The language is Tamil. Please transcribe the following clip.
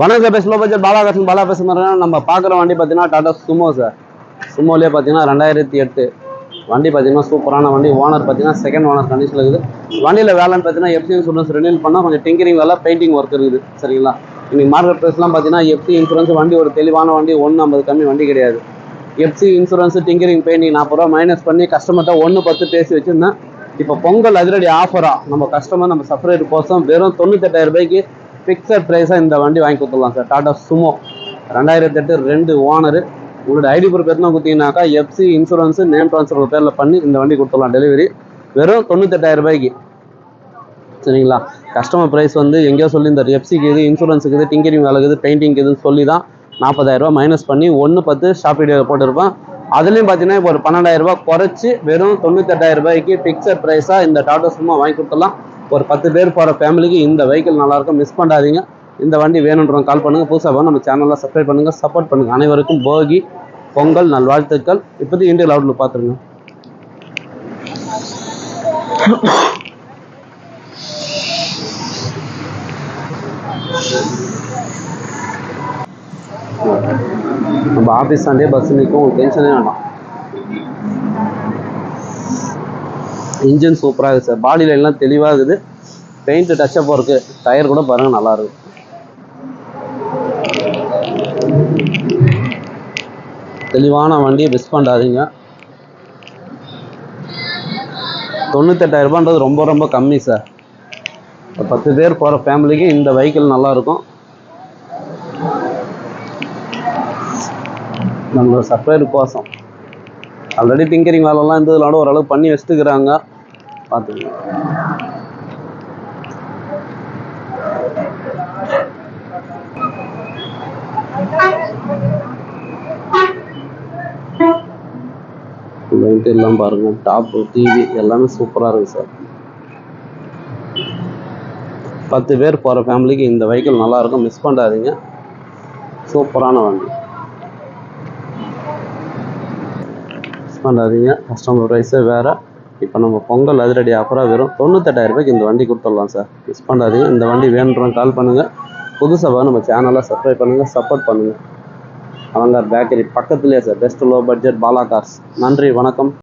வணக்கம் sir best low budget Balakasan Bala பேசுகிறேன் நம்ம பார்க்குற வண்டி பார்த்தீங்கன்னா டாடா சுமோ சார். சுமோலேயே பார்த்தீங்கன்னா ரெண்டாயிரத்தி எட்டு. வண்டி பார்த்தீங்கன்னா சூப்பரான வண்டி. ஓனர் பார்த்தீங்கன்னா செகண்ட் ஓனர் கண்டிஷனில் இருக்குது. வண்டியில் வேலைன்னு பார்த்தீங்கன்னா எஃப்சி இன்சூரன்ஸ் ரெனியூல் பண்ணால் கொஞ்சம் டிங்கரிங் வேலை பெயிண்டிங் ஒர்க் இருக்குது. சரிங்களா? இன்னைக்கு மார்க்கெட் ப்ரைஸ்லாம் பார்த்தீங்கன்னா எஃப்சி இன்சூரன்ஸ் வண்டி ஒரு தெளிவான வண்டி ஒன்று ஐம்பது கம்மி வண்டி கிடையாது. எஃப்சி இன்சூரன்ஸ் டிங்கரிங் பெயிண்டிங் நாற்பது ரூபா மைனஸ் பண்ணி கஸ்டமர்கிட்ட ஒன்று பத்து பேசி வச்சுருந்தேன் இப்போ பொங்கல் அதிரடி ஆஃபராக நம்ம கஸ்டமர் நம்ம சஃபரேட் கோசம் வெறும் தொண்ணூத்தெட்டாயிரம் ரூபாய்க்கு ஃபிக்ஸட் ப்ரைஸாக இந்த வண்டி வாங்கி கொடுத்துடலாம் சார் டாடா சுமோ ரெண்டாயிரத்தி எட்டு ரெண்டு ஓனரு. உங்களோட ஐடி ப்ரூஃப் எத்தனை கொடுத்தீங்கன்னாக்கா எஃப்சி இன்சூரன்ஸு நேம் ட்ரான்ஸ்ஃபர் பேரில் பண்ணி இந்த வண்டி கொடுத்துடலாம் டெலிவரி வெறும் தொண்ணூத்தெட்டாயிரம் ரூபாய்க்கு. சரிங்களா? கஸ்டமர் ப்ரைஸ் வந்து எங்கேயோ சொல்லி இந்த எஃப்சிக்கு இது இன்சூரன்ஸுக்கு இது டிங்கரிங் வேலை பெயிண்டிங்க்கு இதுன்னு சொல்லி தான் நாற்பதாயிரரூபா மைனஸ் பண்ணி ஒன்று பத்து ஷாப் வீடியோவில் போட்டிருப்பேன் அதுலேயும் பார்த்தீங்கன்னா இப்போ ஒரு பன்னெண்டாயிரரூபா குறைச்சி வெறும் தொண்ணூத்தெட்டாயிரம் ரூபாய்க்கு ஃபிக்ஸட் ப்ரைஸாக இந்த டாடா சும்மா வாங்கி கொடுத்துடலாம். ஒரு பத்து பேர் போகிற ஃபேமிலிக்கு இந்த வெஹிக்கிள் நல்லாயிருக்கும். மிஸ் பண்ணாதீங்க. இந்த வண்டி வேணுன்றவங்க கால் பண்ணுங்கள் புதுசாக வேணும் நம்ம சேனலில் சப்ஸ்கிரைப் பண்ணுங்கள் சப்போர்ட் பண்ணுங்கள் அனைவருக்கும் போகி பொங்கல் நல்வாழ்த்துக்கள். இப்போதைக்கு இந்தியல் அவுட்லுக் பார்த்துருங்க. நம்ம ஆஃபீஸ் ஆண்டே பஸ் நிற்கும் டென்ஷனே வேண்டாம். இன்ஜின் சூப்பராக இருக்குது சார் பாடி லைன்லாம் தெளிவாக இருக்குது பெயிண்ட்டு டச்சப் இருக்குது டயர் கூட பாருங்கள் நல்லாயிருக்கு தெளிவான வண்டியை மிஸ் பண்ணாதீங்க. தொண்ணூத்தெட்டாயிரரூபான்றது ரொம்ப ரொம்ப கம்மி சார் பத்து பேர் போகிற ஃபேமிலிக்கு இந்த வெஹிக்கிள் நல்லா இருக்கும். நம்மளோட சப்ளையர் கோசம் ஆல்ரெடி டிங்கரிங் வேலைலாம் இருந்ததுனால ஓரளவுக்கு பண்ணி வச்சுட்டுக்கிறாங்க பார்த்துக்கங்க லைட் எல்லாம் பாருங்க. டாப்பு டிவி எல்லாமே சூப்பராக இருக்குது சார் பத்து பேர் போகிற ஃபேமிலிக்கு இந்த வெஹிக்கிள் நல்லா இருக்கும். மிஸ் பண்ணாதீங்க. சூப்பரான வண்டி. மிஸ் பண்ணாதீங்க. கஸ்டமர் ப்ரைஸே வேறு. இப்போ நம்ம பொங்கல் அதிரடி ஆஃபராக வெறும் தொண்ணூத்தெட்டாயிரரூபாய்க்கு இந்த வண்டி கொடுத்துடலாம் சார் மிஸ் பண்ணாதீங்க. இந்த வண்டி வேணுன்றவங்க கால் பண்ணுங்கள் புதுசாக நம்ம சேனலை சப்ஸ்கிரைப் பண்ணுங்கள் சப்போர்ட் பண்ணுங்கள் அலங்கார் பேக்கரி பக்கத்துலேயே sir best low budget Bala cars நன்றி வணக்கம்.